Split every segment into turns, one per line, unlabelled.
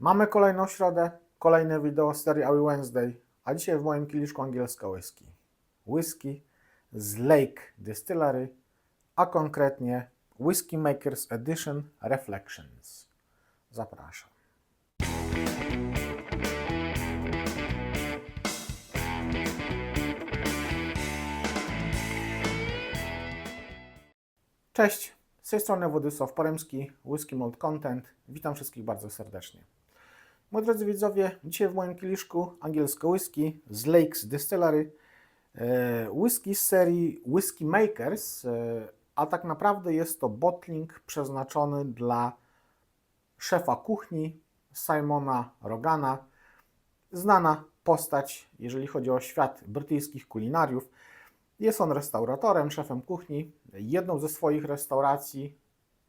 Mamy kolejną środę, kolejne wideo z serii Awi Wednesday, a dzisiaj w moim kieliszku angielska whisky. Whisky z Lake Distillery, a konkretnie Whisky Makers Edition Reflections. Zapraszam. Cześć, z tej strony Władysław Poremski, Whisky Malt Content. Witam wszystkich bardzo serdecznie. Moi drodzy widzowie, dzisiaj w moim kieliszku angielsko whisky z Lakes Distillery. E, whisky z serii Whisky Makers, e, a tak naprawdę jest to bottling przeznaczony dla szefa kuchni Simona Rogana. Znana postać, jeżeli chodzi o świat brytyjskich kulinariów. Jest on restauratorem, szefem kuchni. Jedną ze swoich restauracji,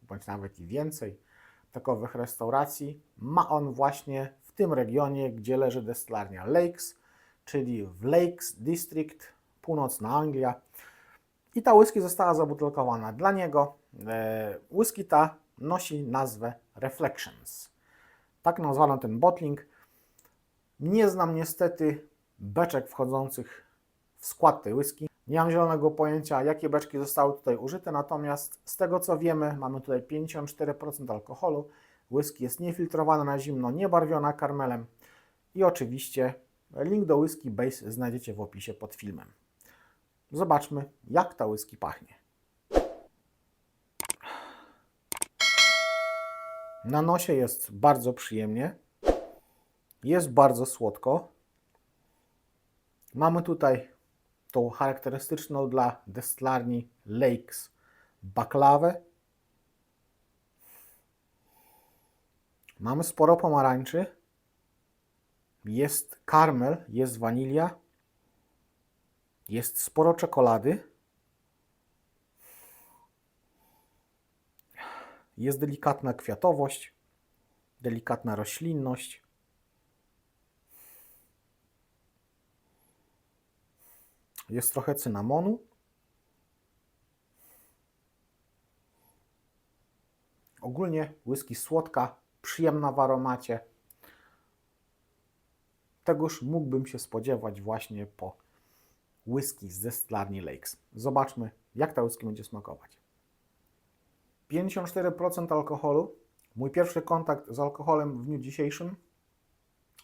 bądź nawet i więcej takowych restauracji, ma on właśnie tym regionie, gdzie leży destylarnia Lakes, czyli w Lakes District, północna Anglia. I ta whisky została zabutelkowana dla niego. E, Whisky ta nosi nazwę Reflections. Tak nazwano ten bottling. Nie znam niestety beczek wchodzących w skład tej whisky. Nie mam zielonego pojęcia, jakie beczki zostały tutaj użyte, natomiast z tego co wiemy, mamy tutaj 54% alkoholu. Whisky jest niefiltrowana na zimno, niebarwiona karmelem i oczywiście link do whisky base znajdziecie w opisie pod filmem. Zobaczmy, jak ta whisky pachnie. Na nosie jest bardzo przyjemnie. Jest bardzo słodko. Mamy tutaj tą charakterystyczną dla destylarni Lakes baklawę. Mamy sporo pomarańczy. Jest karmel, jest wanilia. Jest sporo czekolady. Jest delikatna kwiatowość, delikatna roślinność. Jest trochę cynamonu. Ogólnie whisky słodka, przyjemna w aromacie. Tegoż mógłbym się spodziewać właśnie po whisky z destylarni Lakes. Zobaczmy, jak ta whisky będzie smakować. 54% alkoholu. Mój pierwszy kontakt z alkoholem w dniu dzisiejszym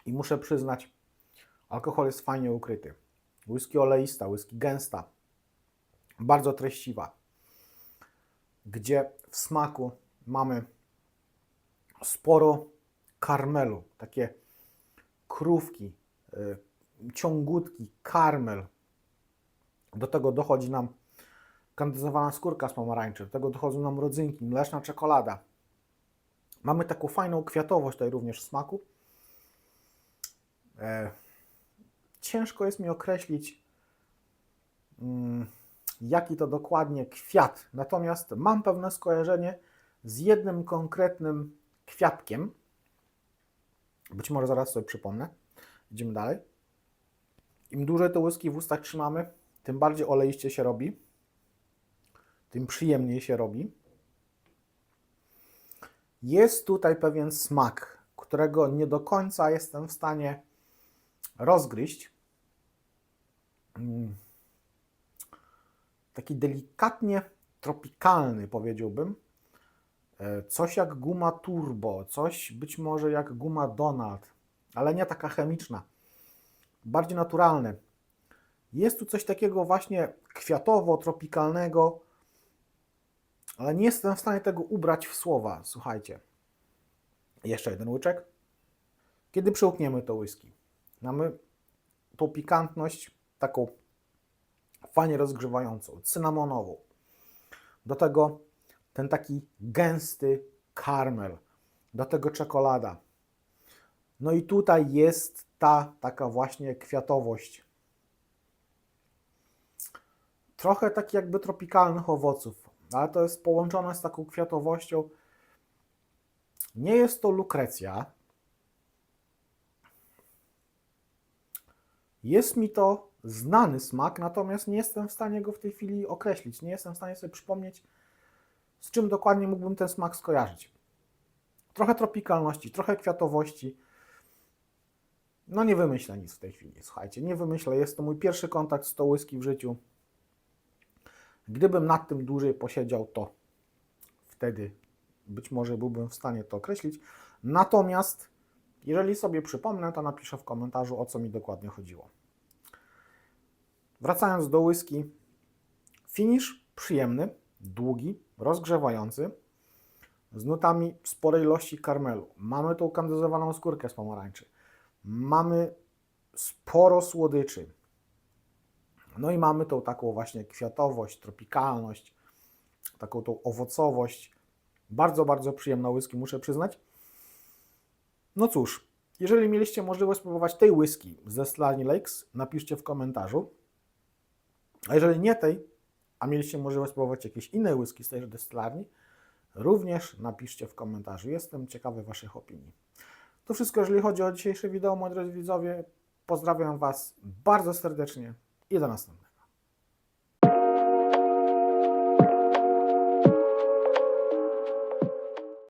i muszę przyznać, alkohol jest fajnie ukryty. Whisky oleista, whisky gęsta, bardzo treściwa, gdzie w smaku mamy sporo karmelu, takie krówki, y, ciągutki, karmel. Do tego dochodzi nam kandyzowana skórka z pomarańczy, do tego dochodzą nam rodzynki, mleczna czekolada. Mamy taką fajną kwiatowość tutaj również w smaku. E, ciężko jest mi określić, mm, jaki to dokładnie kwiat. Natomiast mam pewne skojarzenie z jednym konkretnym kwiatkiem. Być może zaraz sobie przypomnę. Idziemy dalej. Im dłużej te łyski w ustach trzymamy, tym bardziej oleiście się robi, tym przyjemniej się robi. Jest tutaj pewien smak, którego nie do końca jestem w stanie rozgryźć. Mm. Taki delikatnie tropikalny, powiedziałbym. Coś jak guma turbo, coś być może jak guma Donald, ale nie taka chemiczna. Bardziej naturalny. Jest tu coś takiego właśnie kwiatowo-tropikalnego, ale nie jestem w stanie tego ubrać w słowa. Słuchajcie. Jeszcze jeden łyczek. Kiedy przełkniemy to whisky, mamy tą pikantność taką fajnie rozgrzewającą, cynamonową. Do tego ten taki gęsty karmel, do tego czekolada. No i tutaj jest ta taka właśnie kwiatowość. Trochę tak jakby tropikalnych owoców, ale to jest połączone z taką kwiatowością. Nie jest to lukrecja. Jest mi to znany smak, natomiast nie jestem w stanie go w tej chwili określić. Nie jestem w stanie sobie przypomnieć, z czym dokładnie mógłbym ten smak skojarzyć. trochę tropikalności, trochę kwiatowości. No nie wymyślę nic w tej chwili, słuchajcie, nie wymyślę. Jest to mój pierwszy kontakt z tą whisky w życiu. Gdybym nad tym dłużej posiedział, to wtedy być może byłbym w stanie to określić. Natomiast jeżeli sobie przypomnę, to napiszę w komentarzu, o co mi dokładnie chodziło. Wracając do whisky, finish przyjemny, długi, rozgrzewający, z nutami sporej ilości karmelu. Mamy tą kandyzowaną skórkę z pomarańczy. Mamy sporo słodyczy. No i mamy tą taką właśnie kwiatowość, tropikalność, taką tą owocowość. Bardzo, bardzo przyjemna whisky, muszę przyznać. No cóż, jeżeli mieliście możliwość spróbować tej whisky ze Slarny Lakes, napiszcie w komentarzu. A jeżeli nie tej, a mieliście możliwość spróbować jakiejś innej whisky z tejże destylarni, również napiszcie w komentarzu. Jestem ciekawy Waszych opinii. To wszystko, jeżeli chodzi o dzisiejsze wideo, moi drodzy widzowie. Pozdrawiam Was bardzo serdecznie i do następnego.